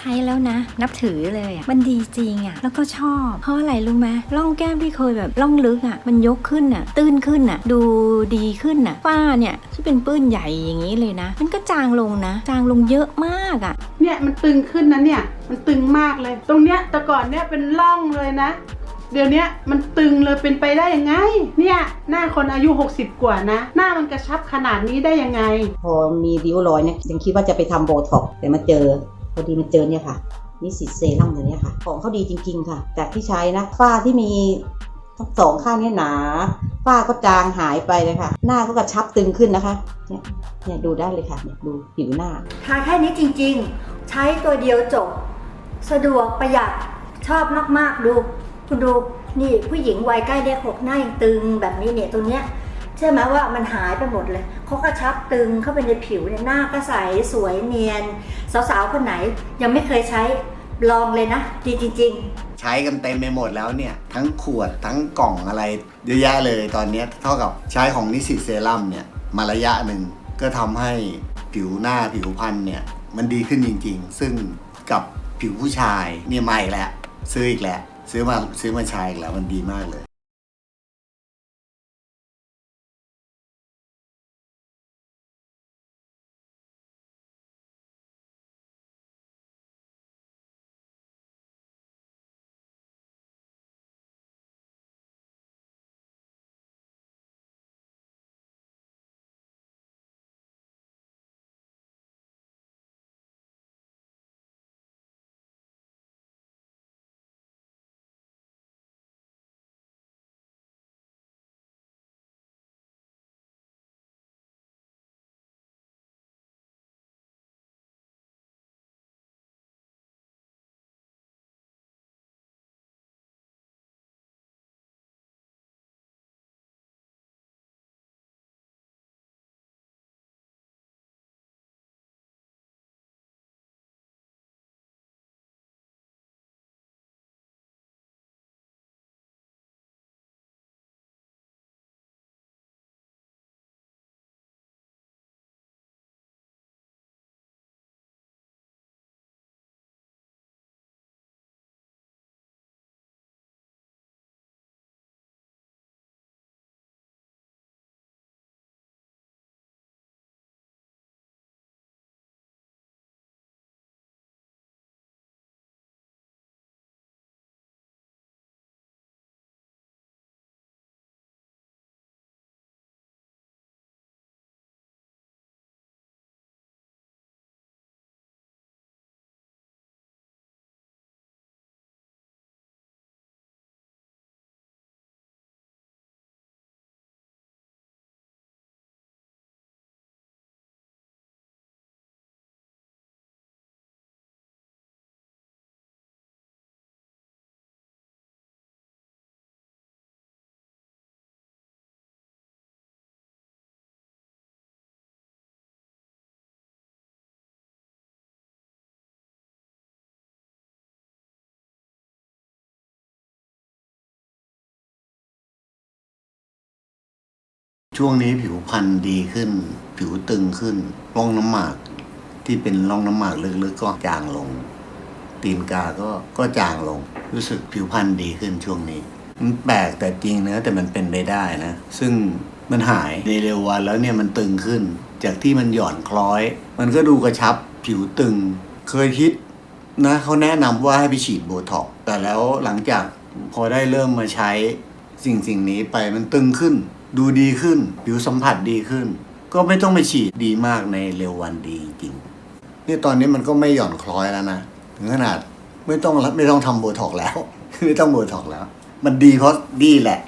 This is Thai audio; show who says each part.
Speaker 1: ใช้แล้วนะ นับถือเลยอะมันดีจริงอะแล้วก็ชอบ เพราะอะไรรู้ไหมร่องแก้มที่เคยแบบร่องลึกอะมันยกขึ้นอะตื้นขึ้นอะดูดีขึ้นอะฝ้าเนี่ยที่เป็นปื้นใหญ่อย่างนี้เลยนะ มันก็จางลงนะ จางลงเยอะมากอะ
Speaker 2: เนี่ยมันตึงขึ้นนะเนี่ยมันตึงมากเลย ตรงเนี้ยแต่ก่อนเนี่ยเป็นร่องเลยนะเดี๋ยวเนี้ยมันตึงเลยเป็นไปได้ยังไง เนี่ยหน้าคนอายุ 60 กว่านะ หน้ามันกระชับขนาดนี้ได้ยังไง
Speaker 3: พอมีริ้วรอยเนี่ยยังคิดว่าจะไปทำโบท็อกซ์แต่มาเจอ พอดีมาเจอเนี่ยค่ะนิสิตเซรั่มตัวเนี้ยค่ะ ของเขาดีจริง ๆ ค่ะ จากที่ใช้นะฝ้าที่มีทั้งสองข้างเนี่ยหนาฝ้าก็จางหายไปเลยค่ะ หน้าก็กระชับตึงขึ้นนะคะ เนี่ยเนี่ยดูได้เลยค่ะเนี่ยดูผิวหน้า
Speaker 4: ทาแค่นี้จริง ๆ ใช้ตัวเดียวจบ สะดวกประหยัดชอบมากๆดู คุณดูนี่ผู้หญิงวัยใกล้เลขหกหน้ายังตึงแบบนี้เนี่ยตรงเนี้ย ชื่อไหมว่ามันหายไปหมดเลยเขาก็ชับตึงเข้าไปในผิวเนี่ยหน้าก็ใสสวยเนียน สาวๆคนไหนยังไม่เคยใช้ลองเลยนะดีจริง ๆ
Speaker 5: ใช้กันเต็มไปหมดแล้วเนี่ย ทั้งขวดทั้งกล่องอะไรเยอะแยะเลยตอนนี้เท่ากับใช้ของนิสิตเซรั่มเนี่ยมาระยะหนึ่งก็ทำให้ผิวหน้าผิวพรรณเนี่ยมันดีขึ้นจริง ๆ ซึ่งกับผิวผู้ชายเนี่ยมาอีกแล้วซื้ออีกแล้วซื้อมาซื้อมาใช้อีกแล้วมันดีมากเลย ช่วงนี้ผิวพรรณดีขึ้น ผิวตึงขึ้นร่องน้ำหมากที่เป็นร่องน้ำหมากลึกๆก็จางลง ตีนกาก็ก็จางลง รู้สึกผิวพรรณดีขึ้นช่วงนี้ มันแปลกแต่จริงเนื้อะแต่มันเป็นไปได้นะ ซึ่งมันหายในเร็ววันแล้วเนี่ยมันตึงขึ้น จากที่มันหย่อนคล้อย มันก็ดูกระชับผิวตึง เคยคิดนะเขาแนะนำว่าให้ไปฉีดโบท็อกแต่แล้วหลังจากพอได้เริ่มมาใช้สิ่งสิ่งนี้ไปมันตึงขึ้น ดูดีขึ้น ผิวสัมผัสดีขึ้น ก็ไม่ต้องไปฉีดดีมากในเร็ววันดีจริงนี่ตอนนี้มันก็ไม่หย่อนคล้อยแล้วนะ ถึงขนาดไม่ต้องไม่ต้องทำโบท็อกแล้ว ไม่ต้องโบท็อกแล้ว มันดีเพราะดีแหละ